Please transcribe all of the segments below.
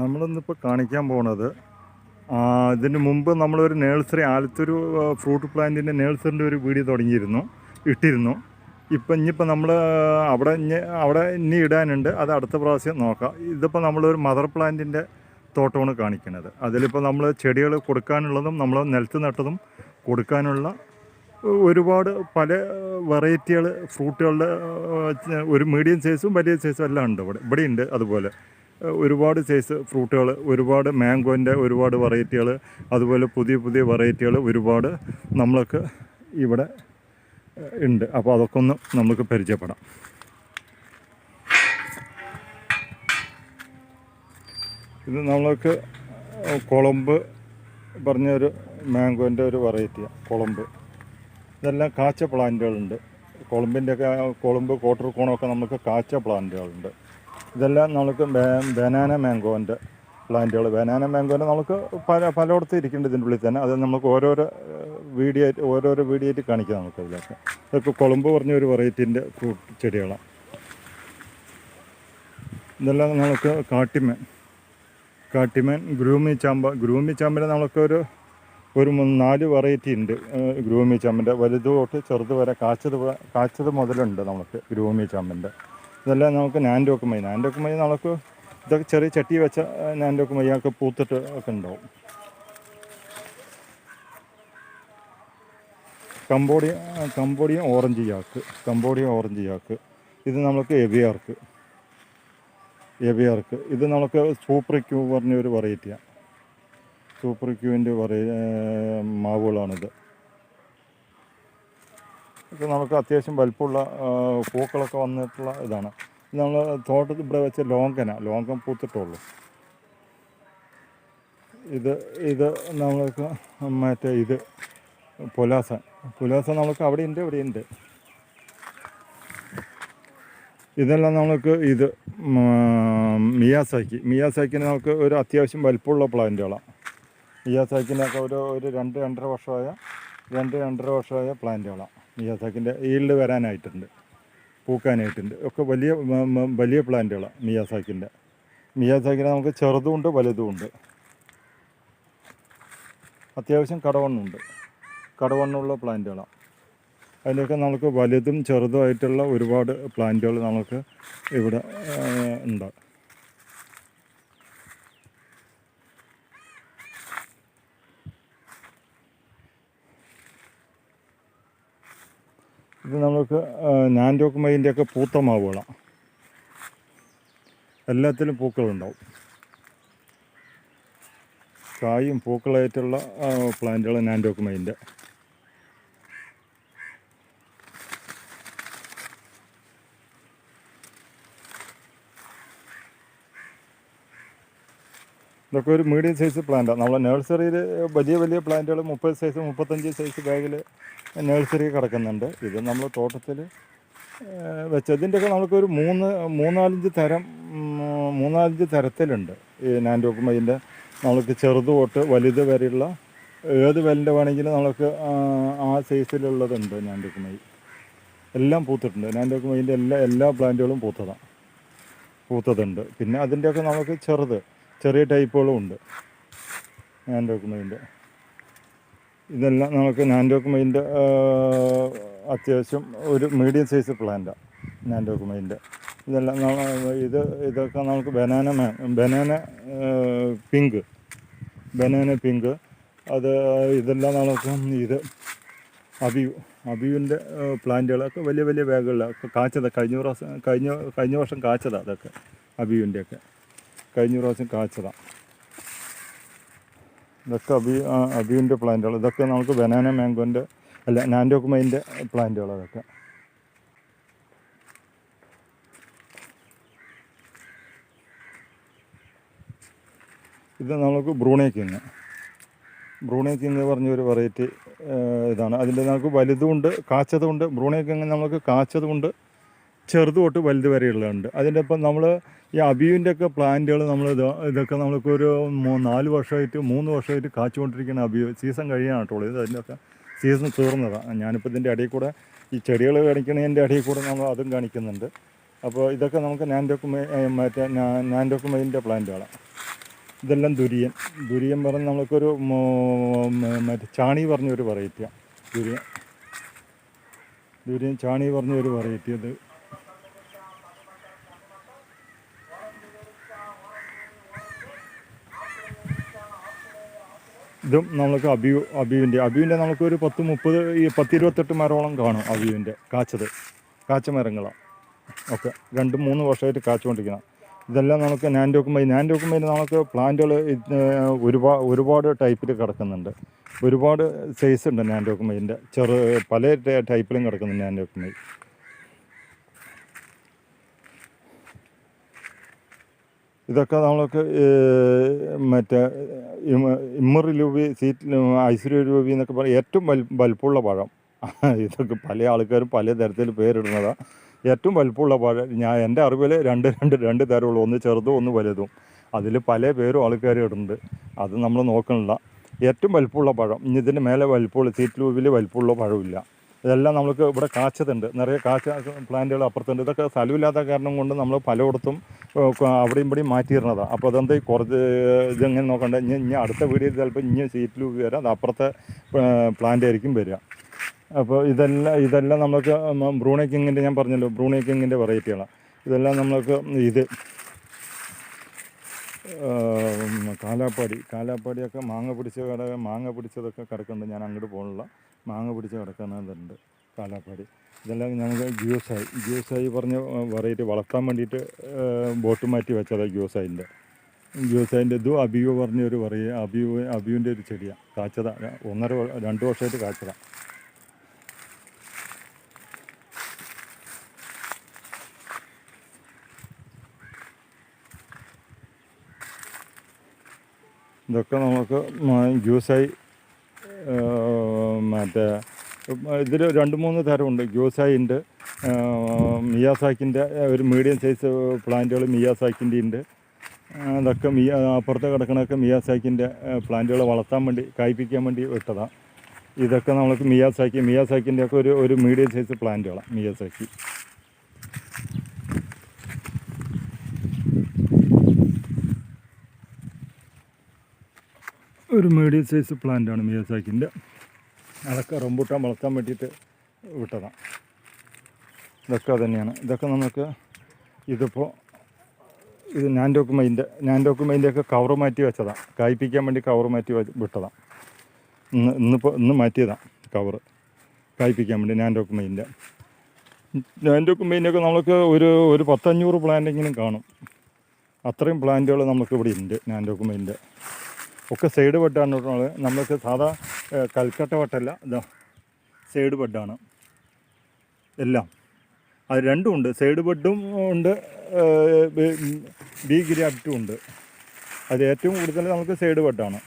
നമ്മളിന്നിപ്പോൾ കാണിക്കാൻ പോണത് ഇതിന് മുമ്പ് നമ്മളൊരു നേഴ്സറി ആലത്തൂർ ഫ്രൂട്ട് പ്ലാന്റിന്റെ നേഴ്സറിന്റെ ഒരു വീഡിയോ തുടങ്ങിയിരുന്നു ഇട്ടിരുന്നു. ഇപ്പം ഇനിയിപ്പോൾ നമ്മൾ അവിടെ അവിടെ ഇനി ഇടാനുണ്ട് അത് അടുത്ത പ്രാവശ്യം നോക്കാം. ഇതിപ്പോൾ നമ്മളൊരു മദർ പ്ലാന്റിന്റെ തോട്ടമാണ് കാണിക്കുന്നത് അതിലിപ്പോൾ നമ്മൾ ചെടികൾ കൊടുക്കാനുള്ളതും നമ്മൾ നിലത്ത് നട്ടതും കൊടുക്കാനുള്ള ഒരുപാട് പല വെറൈറ്റികൾ ഫ്രൂട്ടുകളുടെ ഒരു മീഡിയം സൈസും വലിയ സൈസും എല്ലാം ഉണ്ട് ഇവിടെ. ഇവിടെ ഉണ്ട് അതുപോലെ. ഒരുപാട് സൈസ് ഫ്രൂട്ടുകൾ ഒരുപാട് മാംഗോന്റെ ഒരുപാട് വെറൈറ്റികൾ അതുപോലെ പുതിയ പുതിയ വെറൈറ്റികൾ ഒരുപാട് നമ്മൾക്ക് ഇവിടെ ഉണ്ട്. അപ്പോൾ അതൊക്കെ ഒന്ന് നമുക്ക് പരിചയപ്പെടാം. ഇത് നമ്മൾക്ക് കുളമ്പ് പറഞ്ഞൊരു മാംഗോന്റെ ഒരു വെറൈറ്റിയാണ് കുളമ്പ് ഇതെല്ലാം കാച്ച പ്ലാന്റുകളുണ്ട് കുളമ്പിന്റെയൊക്കെ കുളമ്പ് കോട്ടർ കോണൊക്കെ നമുക്ക് കാച്ച പ്ലാന്റുകളുണ്ട് ഇതെല്ലാം നമുക്ക് ബനാന മാംഗോന്റെ പ്ലാന്റുകൾ. ബനാന മാംഗോന്റെ നമുക്ക് പല പലയിടത്തും ഇരിക്കേണ്ടത് ഇതിന്റെ ഉള്ളിൽ തന്നെ. അത് നമുക്ക് ഓരോരോ വീഡിയോ ഓരോരോ വീഡിയോ ആയിട്ട് കാണിക്കാം നമുക്ക് അതിലൊക്കെ. ഇതൊക്കെ കൊളമ്പ് പറഞ്ഞ ഒരു വെറൈറ്റീന്റെ ഫ്രൂട്ട് ചെടികളാണ്. ഇതെല്ലാം നമുക്ക് കാട്ടിമേൻ കാട്ടിമേൻ ഗ്രൂമി ചാമ്പ ഗ്രൂമി ചാമ്പിന് നമുക്കൊരു ഒരു നാല് വെറൈറ്റി ഉണ്ട് ഗ്രൂമി ചാമ്പിന്റെ വലുത് തൊട്ട് ചെറുത് വരെ കാച്ചത് കാച്ചത് മുതലുണ്ട് നമുക്ക് ഗ്രൂമി ചാമ്പന്റെ ഇതെല്ലാം നമുക്ക് നാൻഡോക്ക് മൈ നാൻഡോക്ക് മൈ നമുക്ക് ഇതൊക്കെ ചെറിയ ചട്ടി വെച്ച നാൻഡോക്ക് മൈയൊക്കെ പൂത്തിട്ട് ഒക്കെ ഉണ്ടാവും. കമ്പോഡിയ കമ്പോഡിയ ഓറഞ്ച് ചാക്ക് കമ്പോഡിയ ഓറഞ്ച് ചാക്ക് ഇത് നമുക്ക് എവിയാർക്ക് എവിയാർക്ക് ഇത് നമുക്ക് സൂപ്പർ ക്യൂ പറഞ്ഞൊരു വെറൈറ്റിയാണ് സൂപ്പർ ക്യൂവിന്റെ വെറൈ മാവുകളാണിത്. നമുക്ക് അത്യാവശ്യം വലുപ്പമുള്ള പൂക്കളൊക്കെ വന്നിട്ടുള്ള ഇതാണ്. ഇത് നമ്മൾ തോട്ടത്തിൽ ഇവിടെ വെച്ച ലോങ്കന ലോങ്കം പൂത്തിട്ടുള്ളൂ. ഇത് ഇത് നമ്മൾക്ക് മറ്റേ ഇത് പുലാസ പുലാസ നമുക്ക് അവിടെ ഉണ്ട് ഇവിടെ ഉണ്ട്. ഇതെല്ലാം നമ്മൾക്ക് ഇത് മിയാസാക്കി. മിയാസാക്കിന് നമുക്ക് ഒരു അത്യാവശ്യം വലുപ്പമുള്ള പ്ലാന്റുകളാണ്. മിയാസാക്കിനൊക്കെ ഒരു ഒരു രണ്ട് രണ്ടര വർഷമായ രണ്ട് രണ്ടര വർഷമായ പ്ലാന്റുകളാണ്. മിയാസാക്കിന്റെ ഈൽഡ് വരാനായിട്ടുണ്ട്. പൂക്കാനായിട്ടുണ്ട്. ഒക്കെ വലിയ വലിയ പ്ലാന്റുകളാണ് മിയാസാക്കിന്റെ. മിയാസാക്കിന് നമുക്ക് ചെറുതുമുണ്ട് വലുതുമുണ്ട് അത്യാവശ്യം കടവണ്ണുണ്ട്. കടവണ്ണുള്ള പ്ലാന്റുകളാണ് അതിലൊക്കെ നമുക്ക് വലുതും ചെറുതുമായിട്ടുള്ള ഒരുപാട് പ്ലാന്റുകൾ നമുക്ക് ഇവിടെ ഉണ്ട്. ഇത് നമുക്ക് നാൻഡോക്ക് മൈന്റെയൊക്കെ പൂത്ത മാവുകളാണ് എല്ലാത്തിലും പൂക്കളുണ്ടാവും. കായും പൂക്കളായിട്ടുള്ള പ്ലാന്റുകൾ നാൻഡോക്ക് മൈന്റെ ഇതൊക്കെ ഒരു മീഡിയം സൈസ് പ്ലാന്റാണ് നമ്മളെ നഴ്സറിയിൽ വലിയ വലിയ പ്ലാന്റുകൾ മുപ്പത് സൈസ് മുപ്പത്തഞ്ച് സൈസ് ബാഗിൽ നഴ്സറി കിടക്കുന്നുണ്ട്. ഇത് നമ്മൾ തോട്ടത്തിൽ വെച്ചതിന്റെയൊക്കെ നമുക്കൊരു മൂന്ന് മൂന്നാലഞ്ച് തരം മൂന്നാലഞ്ച് തരത്തിലുണ്ട്. ഈ നാൻഡോക്കുമൈന്റെ നമുക്ക് ചെറുത് തൊട്ട് വലുത് വരെയുള്ള ഏത് വിലന്റെ വേണമെങ്കിലും നമുക്ക് ആ, സൈസിലുള്ളതുണ്ട് നാൻഡോക്കുമൈ എല്ലാം പൂത്തിട്ടുണ്ട്. നാൻഡോക്കുമൈന്റെ എല്ലാ എല്ലാ പ്ലാന്റുകളും പൂത്തതാണ് പൂത്തതുണ്ട്. പിന്നെ അതിന്റെയൊക്കെ നമുക്ക് ചെറുത് ചെറിയ ടൈപ്പുകളും ഉണ്ട്. നാൻഡോക്കുമൈന്റെ ഇതെല്ലാം നമുക്ക് നാൻഡോക്കുമൈന്റെ അത്യാവശ്യം ഒരു മീഡിയം സൈസ് പ്ലാന്റാണ് നാൻഡോക്കുമൈന്റെ ഇതെല്ലാം ഇത് ഇതൊക്കെ നമുക്ക് banana banana pink banana pink അത് ഇതെല്ലാം നമുക്ക് ഇത് അബിയു അബിയുവിന്റെ പ്ലാന്റുകളൊക്കെ വലിയ വലിയ ബാഗുകളിലൊക്കെ കാച്ചതാണ് കഴിഞ്ഞ പ്രാവശ്യം കഴിഞ്ഞ കഴിഞ്ഞ വർഷം കാച്ചതാണ് അതൊക്കെ അബിയുവിന്റെയൊക്കെ കഴിഞ്ഞ പ്രാവശ്യം കാച്ചതാണ് ഇതൊക്കെ അബി അബിയുന്റെ പ്ലാന്റുകൾ. ഇതൊക്കെ നമുക്ക് ബനാന മാംഗോന്റെ അല്ല നാൻഡോക്കുമൈന്റെ പ്ലാന്റുകൾ അതൊക്കെ ഇത് നമുക്ക് ബ്രൂണേ കിങ്. ബ്രൂണേ കിങ് പറഞ്ഞ ഒരു വെറൈറ്റി ഇതാണ്. അതിന്റെ നമുക്ക് വലുതുമുണ്ട് കാച്ചതുമുണ്ട്. ബ്രൂണേ കിങ് നമുക്ക് കാച്ചതുമുണ്ട്. ചെറുത് തൊട്ട് വലുത് വരെയുള്ളതുണ്ട്. അതിന്റെ ഇപ്പം നമ്മൾ ഈ അബിയുവിന്റെ ഒക്കെ പ്ലാന്റുകൾ നമ്മൾ ഇത് ഇതൊക്കെ നമ്മൾക്ക് ഒരു നാല് വർഷമായിട്ട് മൂന്ന് വർഷമായിട്ട് കാച്ചുകൊണ്ടിരിക്കുന്ന അബിയു. സീസൺ കഴിയാണ് കേട്ടോ ഇത് അതിന്റെയൊക്കെ സീസൺ തീർന്നതാണ് ഞാനിപ്പോൾ ഇതിന്റെ ഇടയിൽ കൂടെ ഈ ചെടികൾ കാണിക്കണതിന്റെ ഇടയിൽ കൂടെ നമ്മൾ അതും കാണിക്കുന്നുണ്ട്. അപ്പോൾ ഇതൊക്കെ നമുക്ക് നാൻഡോക്കുമൈ മറ്റേ നാൻഡോക്കുമൈന്റെ പ്ലാന്റുകളാണ് ഇതെല്ലാം ദുരിയൻ. ദുരിയൻ പറഞ്ഞ് മ- മറ്റേ ചാണി പറഞ്ഞൊരു വെറൈറ്റിയാണ് ദുരിയൻ. ദുരിയൻ ചാണി പറഞ്ഞൊരു വെറൈറ്റി അത് ഇതും നമുക്ക് അബിയു അബിയുവിന്റെ അബിയുവിന്റെ നമുക്കൊരു പത്ത് മുപ്പത് ഈ പത്ത് ഇരുപത്തെട്ട് മരമോളം കാണും അബിയുവിന്റെ കാച്ചത് കാച്ച മരങ്ങളാണ് ഓക്കെ രണ്ട് മൂന്ന് വർഷമായിട്ട് കാച്ചുകൊണ്ടിരിക്കണം. ഇതെല്ലാം നമുക്ക് നാൻഡോക്കുമ്പോൾ നാൻഡോക്കുമ്പോൾ നമുക്ക് പ്ലാന്റുകൾ ഒരുപാട് ഒരുപാട് ടൈപ്പിൽ കിടക്കുന്നുണ്ട്. ഒരുപാട് സൈസ് ഉണ്ട് നാൻഡോക്കുമ്പോൾ ചെറു പല ടൈപ്പിലും കിടക്കുന്നുണ്ട് നാൻഡോക്കുമ്പൈ ഇതൊക്കെ നമ്മളൊക്കെ മറ്റേ ഇമ്മറി രൂപി സീറ്റ് ഐശ്വര്യ രൂപി എന്നൊക്കെ പറയും ഏറ്റവും വൽ വലുപ്പമുള്ള പഴം. ഇതൊക്കെ പല ആൾക്കാരും പല തരത്തിൽ പേരിടുന്നതാണ് ഏറ്റവും വലുപ്പമുള്ള പഴം ഞാൻ എന്റെ അറിവിൽ രണ്ട് രണ്ട് രണ്ട് തരമുള്ളൂ. ഒന്ന് ചെറുതും ഒന്ന് വലുതും. അതിൽ പല പേരും ആൾക്കാർ ഇടുന്നുണ്ട്. അത് നമ്മൾ നോക്കണില്ല. ഏറ്റവും വലുപ്പമുള്ള പഴം ഇനി ഇതിന്റെ മേലെ വലുപ്പമുള്ള സീറ്റ് ലൂബിൽ വലുപ്പമുള്ള പഴമില്ല. ഇതെല്ലാം നമുക്ക് ഇവിടെ കാച്ചതുണ്ട്. നിറയെ കാച്ച പ്ലാന്റുകൾ അപ്പുറത്തുണ്ട്. ഇതൊക്കെ സ്ഥലമില്ലാത്ത കാരണം കൊണ്ട് നമ്മൾ പലയിടത്തും അവിടെയും ഇവിടെയും മാറ്റിയിരുന്നതാണ് അപ്പോൾ അതെന്താ കുറച്ച് ഇതെങ്ങനെ നോക്കണ്ട? ഇനി ഇനി അടുത്ത വീഡിയോയിൽ ചിലപ്പോൾ ഇനി സീറ്റിൽ വരാം. അത് അപ്പുറത്തെ പ്ലാന്റ് ആയിരിക്കും വരിക. അപ്പോൾ ഇതെല്ലാം ഇതെല്ലാം നമുക്ക് ബ്രൂണേ കിങ്ങിന്റെ ഞാൻ പറഞ്ഞല്ലോ ബ്രൂണേ കിങ്ങിന്റെ വെറൈറ്റികളാണ് ഇതെല്ലാം നമുക്ക് ഇത് കാലാപ്പാടി. കാലാപ്പാടിയൊക്കെ മാങ്ങ പിടിച്ച കട മാങ്ങ പിടിച്ചതൊക്കെ കിടക്കുന്നുണ്ട്. ഞാൻ അങ്ങോട്ട് പോകണില്ല. മാങ്ങ പിടിച്ച് കിടക്കുന്നുണ്ട് കാലാപ്പാടി. ഇതെല്ലാം ഞങ്ങൾക്ക് ജ്യൂസായി. ജ്യൂസായി പറഞ്ഞ വെറൈറ്റി വളർത്താൻ വേണ്ടിയിട്ട് ബോട്ട് മാറ്റി വെച്ചതാണ് ജ്യൂസായിന്റെ. ജ്യൂസായിന്റെ ഇതും അബിയു പറഞ്ഞ ഒരു പറയ അബിയു അബിയുവിന്റെ ഒരു ചെടിയാണ് കാച്ചതാണ് ഒന്നര രണ്ട് വർഷമായിട്ട് കാച്ചതാണ് ഇതൊക്കെ നമുക്ക് ജ്യൂസായി മറ്റേ ഇതിൽ രണ്ട് മൂന്ന് തരമുണ്ട്. ജ്യൂസായി ഉണ്ട് മിയാസാക്കിന്റെ ഒരു മീഡിയം സൈസ് പ്ലാന്റുകൾ മിയാസാക്കിന്റെ ഉണ്ട് അതൊക്കെ മിയ അപ്പുറത്ത് കിടക്കണതൊക്കെ മിയാസാക്കിന്റെ പ്ലാന്റുകൾ വളർത്താൻ വേണ്ടി കായ്പ്പിക്കാൻ വേണ്ടി വിട്ടതാണ് ഇതൊക്കെ നമുക്ക് മിയാസാക്കി മിയാസാക്കിന്റെ ഒക്കെ ഒരു ഒരു മീഡിയം സൈസ് പ്ലാന്റുകളാണ് മിയാസാക്കി. ഒരു മീഡിയം സൈസ് പ്ലാന്റാണ് മിയാസാക്കിന്റെ അതൊക്കെ റംബൂട്ടാൻ വളർത്താൻ വേണ്ടിയിട്ട് വിട്ടതാണ് ഇതൊക്കെ തന്നെയാണ്. ഇതൊക്കെ നമുക്ക് ഇതിപ്പോൾ ഇത് നാൻഡോക്കുമൈന്റെ നാൻഡോക്കുമൈന്റെ ഒക്കെ കവർ മാറ്റി വെച്ചതാണ് കായ്പ്പിക്കാൻ വേണ്ടി കവർ മാറ്റി വിട്ടതാണ് ഇന്ന് ഇന്നിപ്പോൾ ഇന്ന് മാറ്റിയതാണ് കവർ കായ്പ്പിക്കാൻ വേണ്ടി നാൻഡോക്കുമൈന്റെ നാൻഡോക്കുമൈന്റെ ഒക്കെ നമുക്ക് ഒരു ഒരു പത്തഞ്ഞൂറ് പ്ലാന്റെങ്കിലും കാണും. അത്രയും പ്ലാന്റുകൾ നമുക്ക് ഇവിടെ ഉണ്ട് നാൻഡോക്കുമൈന്റെ ഒക്കെ സൈഡ് ബെഡാണ് നമ്മൾക്ക് സാധാ കൽക്കട്ട വട്ടല്ല. ഇതാ സൈഡ് ബെഡാണ്. എല്ലാം. അത് രണ്ടും ഉണ്ട്. സൈഡ് ബെഡും ഉണ്ട് ബി ഗ്രാഫ്റ്റും ഉണ്ട്. അത് ഏറ്റവും കൂടുതൽ നമുക്ക് സൈഡ് ബെഡാണ്.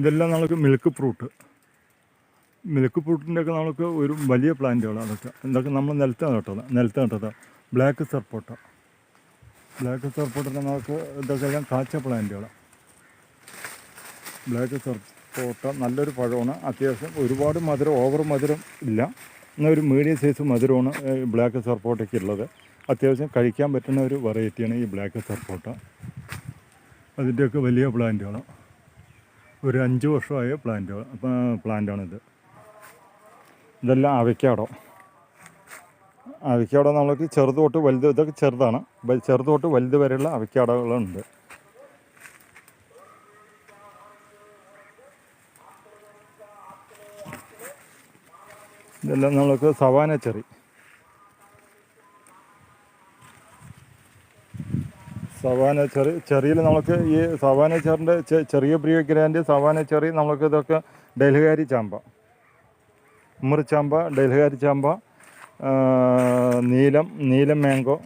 ഇതെല്ലാം നമുക്ക് മിൽക്ക് ഫ്രൂട്ട്. മിൽക്ക് നമുക്ക് ഒരു വലിയ പ്ലാന്റുകളാണ് അതൊക്കെ. ഇതൊക്കെ നമ്മൾ നിലത്ത് നട്ടത് നിലത്ത് നട്ടത് ബ്ലാക്ക് സർപ്പോട്ട ബ്ലാക്ക് സർപ്പോട്ടിന്റെ നമുക്ക് ഇതൊക്കെ എല്ലാം കാച്ച പ്ലാന്റുകളാണ് ബ്ലാക്ക് സർപ്പോട്ട നല്ലൊരു പഴമാണ്. അത്യാവശ്യം ഒരുപാട് മധുരം ഓവർ മധുരം ഇല്ല. എന്നാൽ ഒരു മീഡിയം സൈസ് മധുരമാണ് ബ്ലാക്ക് സർപ്പോട്ടയ്ക്ക് ഉള്ളത്. അത്യാവശ്യം കഴിക്കാൻ പറ്റുന്ന ഒരു വെറൈറ്റിയാണ് ഈ ബ്ലാക്ക് സർപ്പോട്ട അതിന്റെയൊക്കെ വലിയ പ്ലാന്റുകളാണ് ഒരു അഞ്ച് വർഷമായ പ്ലാന്റുകൾ പ്ലാന്റാണിത്. ഇതെല്ലാം അവയ്ക്കാടോ. അവയ്ക്കാടോ നമ്മൾക്ക് ചെറുത് തൊട്ട് വലുത് ഇതൊക്കെ ചെറുതാണ്. ചെറുത് തൊട്ട് വലുത് വരെയുള്ള അവയ്ക്കാടകളുണ്ട്. ഇതെല്ലാം നമ്മൾക്ക് സവാന ചെറി. സവാന ചെറി ചെറിയിൽ നമുക്ക് ഈ സവാന ചെറിന്റെ ചെറിയ പ്രിയ ഗ്രാൻഡ് സവാന ചെറി നമുക്ക് ഇതൊക്കെ ഡൽഹികാരി ചാമ്പ. ഉമ്മറിച്ചാമ്പ ഡൽഹികാരി ചാമ്പ നീലം നീലം മാംഗോ.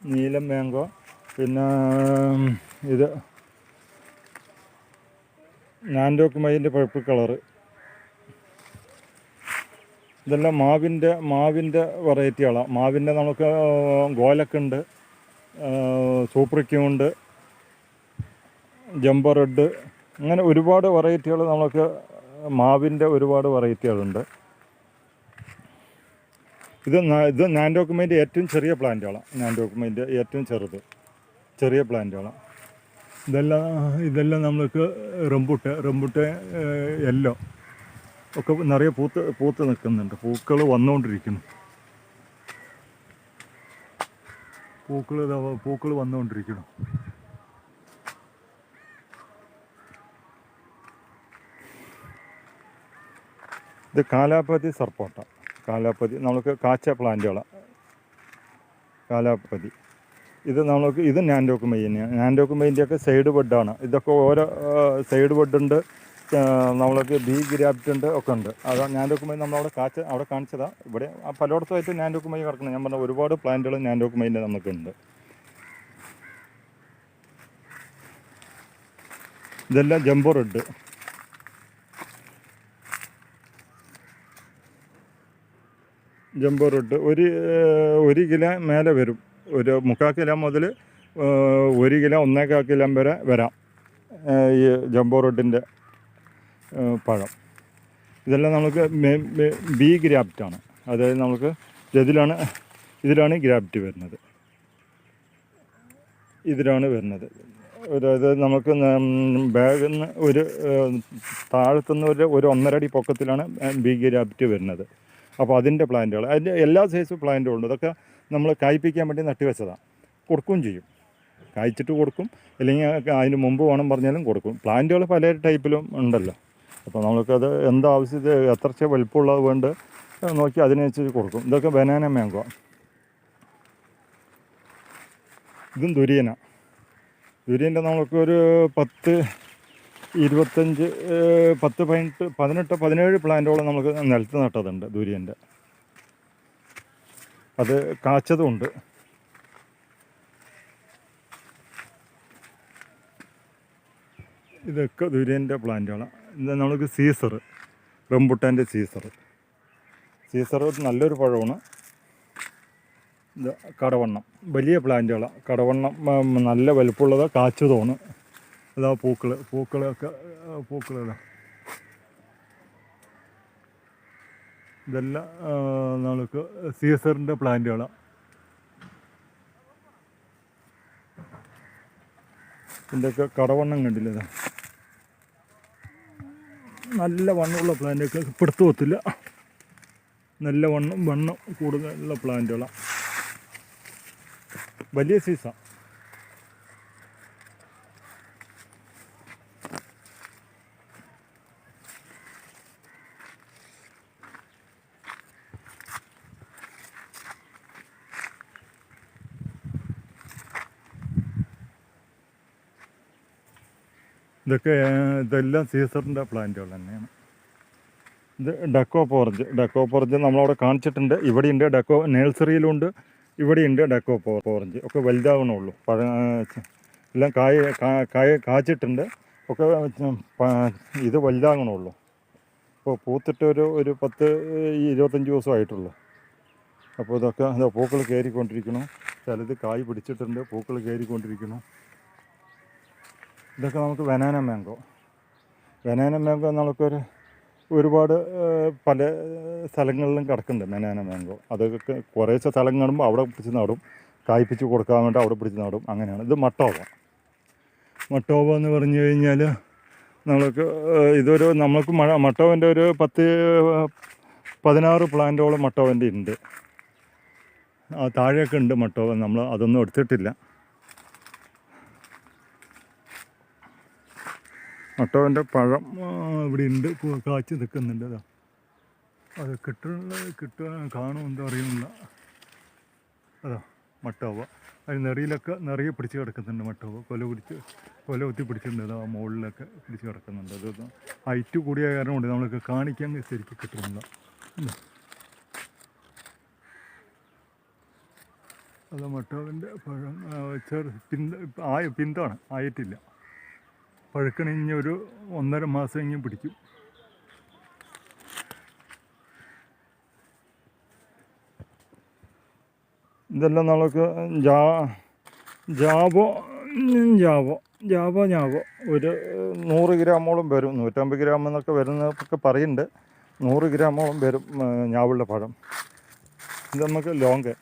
നീലം മാംഗോ. പിന്നെ ഇത് നാൻഡോക്ക് മയിലിന്റെ പഴുപ്പ് കളറ്. ഇതെല്ലാം മാവിന്റെ മാവിന്റെ വെറൈറ്റികളാണ് മാവിന്റെ നമുക്ക് ഗോലക്കുണ്ട് സൂപ്രിക്കുമുണ്ട് ജംബോ റെഡ് അങ്ങനെ ഒരുപാട് വെറൈറ്റികൾ നമുക്ക് മാവിന്റെ ഒരുപാട് വെറൈറ്റികളുണ്ട് ഇത് ഇത് നാൻഡോക്കുമെന്റെ ഏറ്റവും ചെറിയ പ്ലാന്റുകളാണ് നാൻഡോക്കുമെന്റെ ഏറ്റവും ചെറുത് ചെറിയ പ്ലാന്റുകളാണ് ഇതെല്ലാം ഇതെല്ലാം നമ്മൾക്ക് റംബുട്ട് റംബുട്ട് യെല്ലോ ഒക്കെ നിറയെ പൂത്ത് പൂത്ത് നിൽക്കുന്നുണ്ട്. പൂക്കൾ വന്നുകൊണ്ടിരിക്കുന്നു പൂക്കൾ പൂക്കൾ വന്നുകൊണ്ടിരിക്കുന്നു ഇത് കാലാപ്പതി സർപ്പോട്ട. കാലാപ്പതി നമുക്ക് കാച്ച പ്ലാന്റുകള. കാലാപ്പതി ഇത് നമുക്ക് ഇത് നാൻഡോക്ക് മെയിനെയാണ് നാൻഡോക്ക് മെയിന്റെയൊക്കെ സൈഡ് ബെഡാണ്. ഇതൊക്കെ ഓരോ സൈഡ് ബെഡുണ്ട്. നമ്മൾക്ക് ബി ഗ്രാഫ്റ്റ് ഉണ്ട് ഒക്കെ ഉണ്ട്. അത് നാൻഡോക്ക് മെയിൻ നമ്മളവിടെ കാച്ച അവിടെ കാണിച്ചതാണ് ഇവിടെ പലയിടത്തുമായിട്ട് നാൻഡോക്ക് മെയിൻ കിടക്കുന്നത് ഞാൻ പറഞ്ഞ ഒരുപാട് പ്ലാന്റുകൾ നാൻഡോക്ക് മെയിന്റെ നമുക്കുണ്ട് ഇതെല്ലാം ജംബോ റെഡ്. Jumbo rote. ഒരു ഒരു കിലോ മേലെ വരും. ഒരു മുക്കാൽ കിലോ മുതൽ ഒരു കിലോ ഒന്നേകാൽ കിലോ വരെ വരാം. ഈ ജംബോ റോട്ടിന്റെ പഴം. ഇതെല്ലാം നമുക്ക് ബി ഗ്രാപ്റ്റാണ് അതായത് നമുക്ക് ഇതിലാണ് ഇതിലാണ് ഗ്രാപ്റ്റ് വരുന്നത്. ഇതിലാണ് വരുന്നത്. അതായത് നമുക്ക് ബാഗിൽ നിന്ന് ഒരു താഴത്തുനിന്ന് ഒരു ഒരു ഒന്നരടി പൊക്കത്തിലാണ് ബി ഗ്രാപ്റ്റ് വരുന്നത്. അപ്പോൾ അതിന്റെ പ്ലാന്റുകൾ അതിന്റെ എല്ലാ സൈസ് പ്ലാന്റും ഉണ്ട്. ഇതൊക്കെ നമ്മൾ കായ്പ്പിക്കാൻ വേണ്ടി നട്ടുവെച്ചതാണ് കൊടുക്കുകയും ചെയ്യും. കായ്ച്ചിട്ട് കൊടുക്കും. അല്ലെങ്കിൽ അതിന് മുമ്പ് വേണം പറഞ്ഞാലും കൊടുക്കും. പ്ലാന്റുകൾ പല ടൈപ്പിലും ഉണ്ടല്ലോ. അപ്പോൾ നമ്മൾക്കത് എന്താവശ്യത്തിൽ എത്രച്ച വലിപ്പമുള്ളത് വേണ്ട നോക്കി അതിനനുസരിച്ച് കൊടുക്കും. ഇതൊക്കെ ബനാന മാങ്കോ ഇതും ദുരിയന. ദുരിയന്റെ നമുക്കൊരു പത്ത് ഇരുപത്തഞ്ച് പത്ത് പതിനെട്ട് പതിനെട്ട് പതിനേഴ് പ്ലാന്റോളം നമുക്ക് നിലത്ത് നട്ടതുണ്ട് ദൂര്യന്റെ അത് കാച്ചതുമുണ്ട് ഇതൊക്കെ ദുര്യന്റെ പ്ലാന്റുകളാണ് ഇത് നമുക്ക് സീസർ റംബുട്ടാന്റെ സീസർ. സീസർ നല്ലൊരു പഴമാണ്. ഇത് കടവണ്ണം വലിയ പ്ലാന്റുകളാണ് കടവണ്ണം നല്ല വലുപ്പമുള്ളത് കാച്ചതുമാണ്. ഇതാ പൂക്കൾ പൂക്കളൊക്കെ ഇതാ ഇതെല്ലാം നമുക്ക് സീസറിന്റെ പ്ലാന്റുകളാണ് ഇതിന്റെയൊക്കെ കടവണ്ണം കണ്ടില്ല ഇതാ? നല്ല വണ്ണമുള്ള പ്ലാന്റൊക്കെ പിടുത്തു പോത്തില്ല നല്ല വണ്ണം വണ്ണം കൂടുതലുള്ള പ്ലാന്റുകളാണ് വലിയ സീസാണ് ഇതൊക്കെ ഇതെല്ലാം സീസറിന്റെ പ്ലാന്റുകൾ തന്നെയാണ്. ഇത് ഡക്കോ പോർജ്. ഡക്കോ പോർജ് നമ്മളവിടെ കാണിച്ചിട്ടുണ്ട്. ഇവിടെയുണ്ട് ഡക്കോ നേഴ്സറിയിലുണ്ട്. ഇവിടെയുണ്ട് ഡക്കോ പോർ പോറഞ്ച് ഒക്കെ വലുതാവണുള്ളൂ. പഴ എല്ലാം കായ കായ കാച്ചിട്ടുണ്ട്. ഒക്കെ ഇത് വലുതാകണുള്ളൂ അപ്പോൾ പൂത്തിട്ട് ഒരു ഒരു പത്ത് ഇരുപത്തഞ്ച് ദിവസം ആയിട്ടുള്ളൂ അപ്പോൾ ഇതൊക്കെ ഇതാ പൂക്കൾ കയറിക്കൊണ്ടിരിക്കണം ചിലത് കായ് പിടിച്ചിട്ടുണ്ട്. പൂക്കൾ കയറിക്കൊണ്ടിരിക്കണം ഇതൊക്കെ നമുക്ക് ബനാന മാങ്കോ ബനാന മാങ്കോ നമുക്കൊരു ഒരുപാട് പല സ്ഥലങ്ങളിലും കിടക്കുന്നുണ്ട് ബനാന മാങ്കോ അതൊക്കെ കുറേ സ്ഥലം കാണുമ്പോൾ അവിടെ പിടിച്ച് നടും. കായ്പിച്ച് കൊടുക്കാൻ വേണ്ടി അവിടെ പിടിച്ച് നടും. അങ്ങനെയാണ്. ഇത് മട്ടോവ. മട്ടോവ എന്ന് പറഞ്ഞു കഴിഞ്ഞാൽ നമ്മൾക്ക് ഇതൊരു നമ്മൾക്ക് മഴ മട്ടോവന്റെ ഒരു പത്ത് പതിനാറ് പ്ലാന്റോളം മട്ടോവന്റെ ഉണ്ട്. താഴെയൊക്കെ ഉണ്ട് മട്ടോവ. നമ്മൾ അതൊന്നും എടുത്തിട്ടില്ല. മട്ടോവന്റെ പഴം ഇവിടെ ഉണ്ട് കാച്ചി നിൽക്കുന്നുണ്ട്. അതാ അത് കിട്ടുന്ന കിട്ടുക കാണുമെന്തോ അറിയുന്നില്ല. അതാ മട്ടോവ. അതിന് നെറിയിലൊക്കെ നിറയെ പിടിച്ച് കിടക്കുന്നുണ്ട് മട്ടോവ. കൊല പിടിച്ച് കൊല ഒത്തി പിടിച്ചിട്ടുണ്ട്. അതാ മുകളിലൊക്കെ പിടിച്ച് കിടക്കുന്നുണ്ട്. അത് ഹൈറ്റ് കൂടിയ കാരണം കൊണ്ട് നമ്മൾക്ക് കാണിക്കാൻ ശരിക്കും കിട്ടുന്നില്ല. അതാ മട്ടോവിന്റെ പഴം പിന്ത ആയ പിന്താണ്. ആയിട്ടില്ല. പഴുക്കണിഞ്ഞ് ഒരു ഒന്നര മാസം ഇങ്ങനെ പിടിക്കും. ഇതെല്ലാം നമുക്ക് ജാ ജാവോ ജാവോ ജാവോ ഞാവോ ഒരു നൂറ് ഗ്രാമോളം വരും. നൂറ്റമ്പത് ഗ്രാം എന്നൊക്കെ വരുന്നതൊക്കെ പറയുന്നുണ്ട്. നൂറ് ഗ്രാമോളം വരും ഞാവുള്ള പഴം. ഇത് നമുക്ക് ലോങ്ക്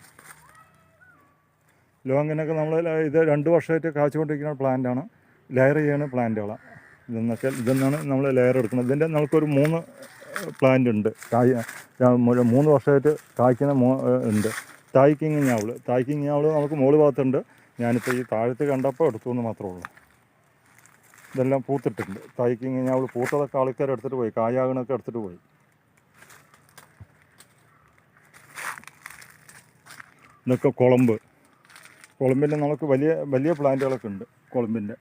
ലോങ്ങിനൊക്കെ നമ്മൾ ഇത് രണ്ട് വർഷമായിട്ട് കാച്ചുകൊണ്ടിരിക്കുന്ന പ്ലാന്റാണ്. ലെയർ ചെയ്യുന്ന പ്ലാന്റുകളാണ് ഇതെന്നൊക്കെ ഇതെന്നാണ് നമ്മൾ ലെയർ എടുക്കുന്നത്. ഇതിന്റെ നമുക്കൊരു മൂന്ന് പ്ലാന്റ് ഉണ്ട്. കായ് മൂന്ന് വർഷമായിട്ട് കായ്ക്കുന്ന മോ ഉണ്ട്. തായ്ക്കിങ് ഞാവൾ. തായ്ക്കിങ് ഞാവൾ നമുക്ക് മുകൾ ഭാഗത്തുണ്ട്. ഞാനിപ്പോൾ ഈ താഴത്ത് കണ്ടപ്പോൾ എടുത്തു എന്ന് മാത്രമേ ഉള്ളൂ. ഇതെല്ലാം പൂത്തിട്ടുണ്ട്. തായ്ക്കിങ് ഞാവൾ പൂത്തതൊക്കെ ആൾക്കാർ എടുത്തിട്ട് പോയി. കായാകണൊക്കെ എടുത്തിട്ട് പോയി. ഇതൊക്കെ കുളമ്പ്. കുളമ്പിന്റെ നമുക്ക് വലിയ വലിയ പ്ലാന്റുകളൊക്കെ ഉണ്ട്. കുളമ്പിന്റെ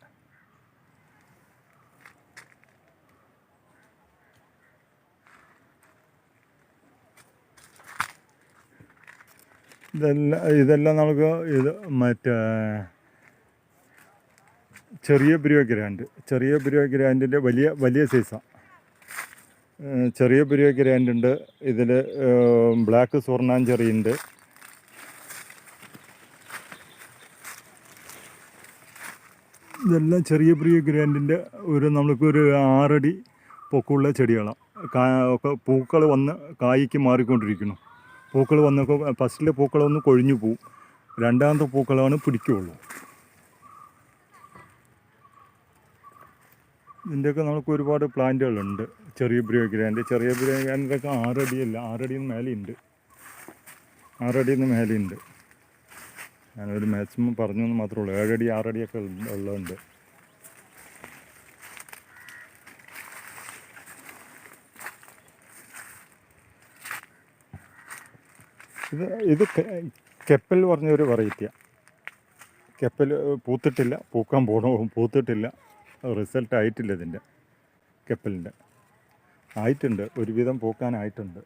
ഇതെല്ലാം ഇതെല്ലാം നമുക്ക് ഇത് മറ്റേ ചെറിയ പുരിയ ഗ്രാൻഡ്. ചെറിയ പുരിയ ഗ്രാൻഡിന്റെ വലിയ വലിയ സൈസാണ് ചെറിയ ഉണ്ട് ഇതിൽ ബ്ലാക്ക് സ്വർണാഞ്ചെറി ഉണ്ട് ഇതെല്ലാം ചെറിയ പ്രിയ ഗ്രാൻഡിന്റെ ഒരു നമുക്കൊരു ആറടി പൊക്കമുള്ള ചെടികളാണ് പൂക്കൾ വന്ന് കായ്ക്ക് മാറിക്കൊണ്ടിരിക്കുന്നു. പൂക്കൾ വന്നൊക്കെ ഫസ്റ്റിലെ പൂക്കളൊന്ന് കൊഴിഞ്ഞു പോവും. രണ്ടാമത്തെ പൂക്കളാണ് പിടിക്കുകയുള്ളൂ ഇതിന്റെയൊക്കെ നമുക്ക് ഒരുപാട് പ്ലാന്റുകളുണ്ട്. ചെറിയ ബ്രിയോ ഗ്രാൻഡ്. ചെറിയ ബ്രിയോ ഗ്രാൻഡിന്റെയൊക്കെ ആറടിയല്ല ആറടിയിൽ മേലെയുണ്ട്. ആറടിയിൽ നിന്ന് മേലെയുണ്ട്. ഞാനൊരു മാക്സിമം പറഞ്ഞു എന്ന് മാത്രമേ ഉള്ളൂ. ഏഴടി ആറടിയൊക്കെ ഉള്ള- ഉള്ളതുണ്ട്. ഇത് ഇത് കെപ്പൽ പറഞ്ഞൊരു വെറൈറ്റിയാണ് കെപ്പൽ പൂത്തിട്ടില്ല പൂക്കാൻ പോണോ പൂത്തിട്ടില്ല റിസൾട്ട് ആയിട്ടില്ല ഇതിന്റെ കെപ്പലിന്റെ. ആയിട്ടുണ്ട് ഒരുവിധം പൂക്കാനായിട്ടുണ്ട്.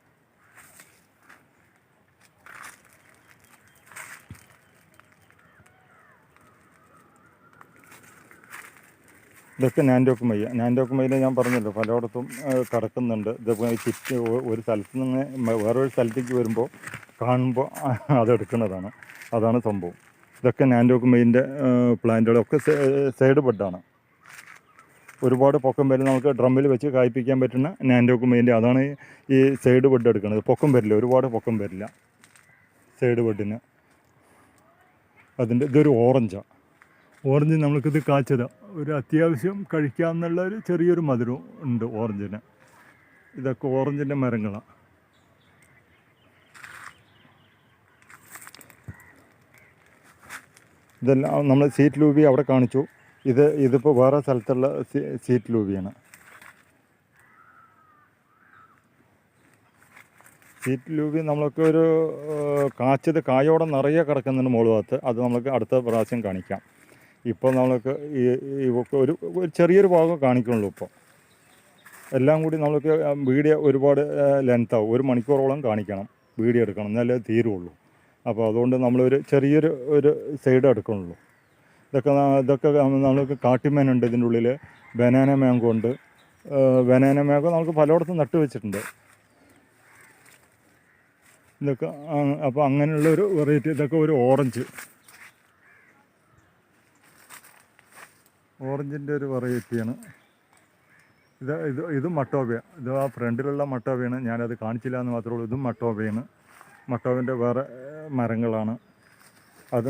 ഇതൊക്കെ നാൻഡോക്കുമയ്യ നാൻഡോക്കുമയ്യ ഞാൻ പറഞ്ഞല്ലോ പലയിടത്തും കടക്കുന്നുണ്ട്. ചുറ്റി ഒരു സ്ഥലത്ത് നിന്ന് വേറൊരു സ്ഥലത്തേക്ക് വരുമ്പോൾ കാണുമ്പോൾ അതെടുക്കുന്നതാണ്. അതാണ് സംഭവം. ഇതൊക്കെ നാൻഡോക്ക് മെയിന്റെ പ്ലാന്റുകളൊക്കെ സൈഡ് ബെഡാണ്. ഒരുപാട് പൊക്കം വരും നമുക്ക് ഡ്രമ്മിൽ വെച്ച് കായ്പ്പിക്കാൻ പറ്റുന്ന നാൻഡോക്ക് മെയിന്റെ അതാണ് ഈ- സൈഡ് ബെഡ് എടുക്കുന്നത്. പൊക്കം വരില്ല. ഒരുപാട് പൊക്കം വരില്ല സൈഡ് ബെഡിന്. അതിന്റെ ഇതൊരു ഓറഞ്ചാണ് ഓറഞ്ച് നമ്മൾക്കിത് കാച്ചത. ഒരു അത്യാവശ്യം കഴിക്കാമെന്നുള്ള ഒരു ചെറിയൊരു മധുരം ഉണ്ട് ഓറഞ്ചിന്. ഇതൊക്കെ ഓറഞ്ചിന്റെ മരങ്ങളാണ് ഇതെല്ലാം നമ്മൾ സീറ്റ് ലൂബി അവിടെ കാണിച്ചു. ഇത് ഇതിപ്പോൾ വേറെ സ്ഥലത്തുള്ള സീറ്റ് ലൂബിയാണ് സീറ്റ് ലൂബി നമ്മൾക്ക് ഒരു കാച്ചത് കായോടെ നിറയെ കിടക്കുന്നുണ്ട് മുകൾ ഭാഗത്ത് അത് നമ്മൾക്ക് അടുത്ത പ്രാവശ്യം കാണിക്കാം. ഇപ്പോൾ നമ്മൾക്ക് ഈ ഒരു ഒരു ചെറിയൊരു ഭാഗം കാണിക്കുള്ളൂ ഇപ്പോൾ എല്ലാം കൂടി നമ്മൾക്ക് വീഡിയോ ഒരുപാട് ലെങ്ത് ആവും. ഒരു മണിക്കൂറോളം കാണിക്കണം. വീഡിയോ എടുക്കണം. എന്നാലേ തീരുള്ളൂ. അപ്പോൾ അതുകൊണ്ട് നമ്മളൊരു ചെറിയൊരു ഒരു സൈഡ് എടുക്കണുള്ളൂ ഇതൊക്കെ ഇതൊക്കെ നമുക്ക് കാട്ടിമേനുണ്ട് ഇതിന്റെ ഉള്ളിൽ ബനാന മാങ്കോ ഉണ്ട്. ബനാന മാങ്കോ നമുക്ക് പലയിടത്തും നട്ടു വെച്ചിട്ടുണ്ട്. ഇതൊക്കെ അപ്പോൾ അങ്ങനെയുള്ള ഒരു വെറൈറ്റി ഇതൊക്കെ ഒരു ഓറഞ്ച് ഓറഞ്ചിന്റെ ഒരു വെറൈറ്റിയാണ് ഇത് ഇത് ഇതും മട്ടോബയ ഇത് ആ ഫ്രണ്ടിലുള്ള മട്ടോബയാണ്. ഞാനത് കാണിച്ചില്ല എന്ന് മാത്രമേ ഉള്ളൂ. ഇതും മട്ടോബയാണ്. മട്ടോബിന്റെ വേറെ മരങ്ങളാണ്. അത്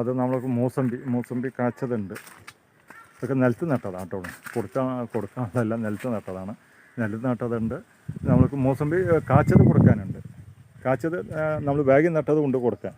അത് നമ്മൾക്ക് മൂസമ്പി മൂസമ്പി കാച്ചതുണ്ട്. ഇതൊക്കെ നിലത്ത് നട്ടതാണ് കേട്ടോ. കൊടുക്കാൻ കൊടുക്കാനുള്ളതല്ല നിലത്ത് നട്ടതാണ്. നിലത്ത് നട്ടതുണ്ട്. നമ്മൾക്ക് മൂസമ്പി കാച്ചത് കൊടുക്കാനുണ്ട്. കാച്ചത് നമ്മൾ ബാഗിൽ നട്ടത് കൊണ്ട് കൊടുക്കാൻ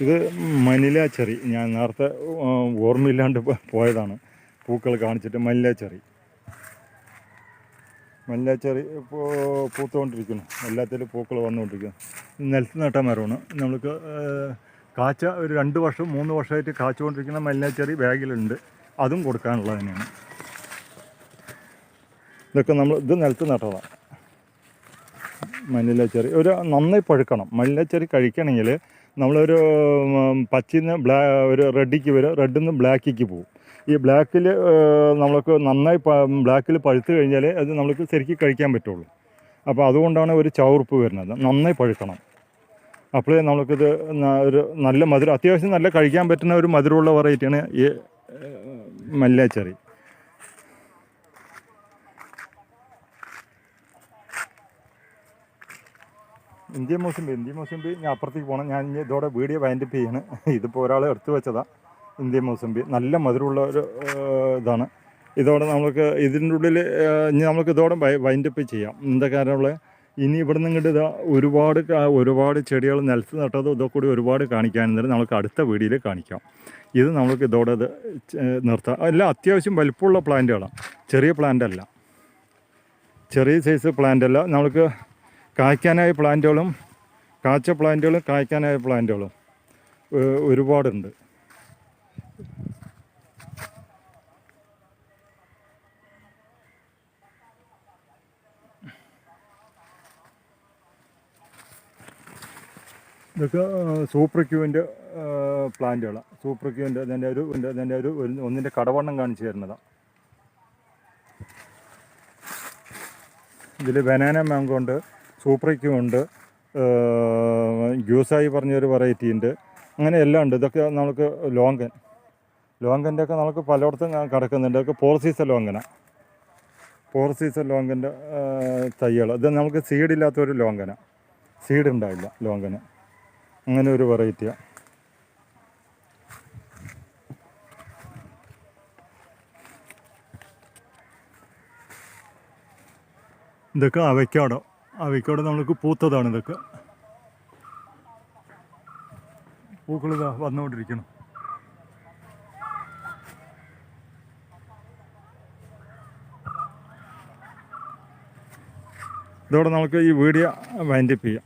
ഇത് മനിലാച്ചെറി ചെറി. ഞാൻ നേരത്തെ ഓർമ്മയില്ലാണ്ട് പോയതാണ്. പൂക്കൾ കാണിച്ചിട്ട് മനില ചെറി. മനില ചെറി ഇപ്പോൾ പൂത്തുകൊണ്ടിരിക്കുന്നു. എല്ലാത്തിലും പൂക്കൾ വന്നുകൊണ്ടിരിക്കുന്നു. നിലത്ത് നട്ട മരമാണ് നമ്മൾക്ക് കാച്ച ഒരു രണ്ട് വർഷം മൂന്ന് വർഷമായിട്ട് കാച്ചുകൊണ്ടിരിക്കുന്ന മലിന ചെറി ബാഗിലുണ്ട്. അതും കൊടുക്കാനുള്ളത് തന്നെയാണ്. ഇതൊക്കെ നമ്മൾ ഇത് നിലത്ത് നട്ടതാണ് മല്ലിലച്ചെറി ഒരു നന്നായി പഴുക്കണം. മല്ലിലച്ചെറി കഴിക്കണമെങ്കിൽ നമ്മളൊരു നിന്ന് ബ്ലാ ഒരു റെഡിക്ക് വരും. റെഡിൽ നിന്ന് ബ്ലാക്കിക്ക് പോകും ഈ ബ്ലാക്കിൽ നമ്മൾക്ക് നന്നായി ബ്ലാക്കിൽ പഴുത്ത് കഴിഞ്ഞാൽ അത് നമ്മൾക്ക് ശരിക്കും കഴിക്കാൻ പറ്റുള്ളൂ. അപ്പോൾ അതുകൊണ്ടാണ് ഒരു ചവറുപ്പ് വരുന്നത്. നന്നായി പഴുക്കണം. അപ്പോഴേ നമുക്കിത് ന- ഒരു നല്ല മധുരം അത്യാവശ്യം നല്ല കഴിക്കാൻ പറ്റുന്ന ഒരു മധുരമുള്ള വെറൈറ്റിയാണ് ഈ മല്ലിച്ചെറി ഇന്ത്യൻ മ്യൂസിയം ഇന്ത്യൻ മോസമ്പി ഞാൻ അപ്പുറത്തേക്ക് പോകണം ഞാൻ ഇതോടെ വീഡിയോ വൈൻഡപ്പ് ചെയ്യാണ്. ഇതിപ്പോൾ ഒരാൾ എടുത്തു വെച്ചതാണ് ഇന്ത്യൻ മോസമ്പി നല്ല മധുരമുള്ള ഒരു ഇതാണ്. ഇതോടെ നമുക്ക് ഇതിന്റെ ഉള്ളിൽ ഇനി നമുക്ക് ഇതോടെ വൈൻഡപ്പ് ചെയ്യാം. എന്താ കാരണമുള്ള ഇനി ഇവിടെ നിന്ന് ഇങ്ങോട്ട് ഇതാ ഒരുപാട് ഒരുപാട് ചെടികൾ നിലത്ത് നട്ടതും ഇതൊക്കെ കൂടി ഒരുപാട് കാണിക്കാനുണ്ട് നമുക്ക് അടുത്ത വീഡിയോയിൽ കാണിക്കാം. ഇത് നമുക്ക് ഇതോടെ ഇത് നിർത്താം. എല്ലാം അത്യാവശ്യം വലുപ്പമുള്ള പ്ലാന്റുകളാണ് ചെറിയ പ്ലാന്റ് അല്ല. ചെറിയ സൈസ് പ്ലാന്റ് അല്ല. നമുക്ക് കായ്ക്കാനായ പ്ലാന്റുകളും കാച്ച പ്ലാന്റുകളും കായ്ക്കാനായ പ്ലാന്റുകളും ഒരുപാടുണ്ട്. ഇതൊക്കെ സൂപ്പർ ക്യൂവിന്റെ പ്ലാന്റുകളാണ് സൂപ്പർ ക്യൂവിന്റെ അതിന്റെ ഒരു അതിന്റെ ഒരു- ഒന്നിന്റെ കടവണ്ണം കാണിച്ചു തരുന്നതാണ് ഇതിൽ ബനാന മാങ്കോ ഉണ്ട്. ഉണ്ട് ഗ്യൂസായി പറഞ്ഞൊരു വെറൈറ്റി ഉണ്ട്. അങ്ങനെ എല്ലാം ഉണ്ട്. ഇതൊക്കെ നമുക്ക് ലോങ്കൻ. ലോങ്കന്റെ ഒക്കെ നമുക്ക് പലയിടത്തും കിടക്കുന്നുണ്ട്. ഇതൊക്കെ പോർസീസ സീസൺ ലോങ്കന. പോർ സീസൺ ലോങ്കന്റെ തൈകൾ ഇത് നമുക്ക് സീഡില്ലാത്തൊരു ലോങ്കന. സീഡ് ഉണ്ടാവില്ല ലോങ്കന്. അങ്ങനെ ഒരു വെറൈറ്റിയാണ് ഇതൊക്കെ അവയ്ക്കാടോ. അവയ്ക്കാടോ നമ്മൾക്ക് പൂത്തതാണ് ഇതൊക്കെ. പൂക്കൾ ഇതാ വന്നുകൊണ്ടിരിക്കണം ഇതോടെ നമുക്ക് ഈ വീഡിയോ വൈൻഡപ്പ് ചെയ്യാം.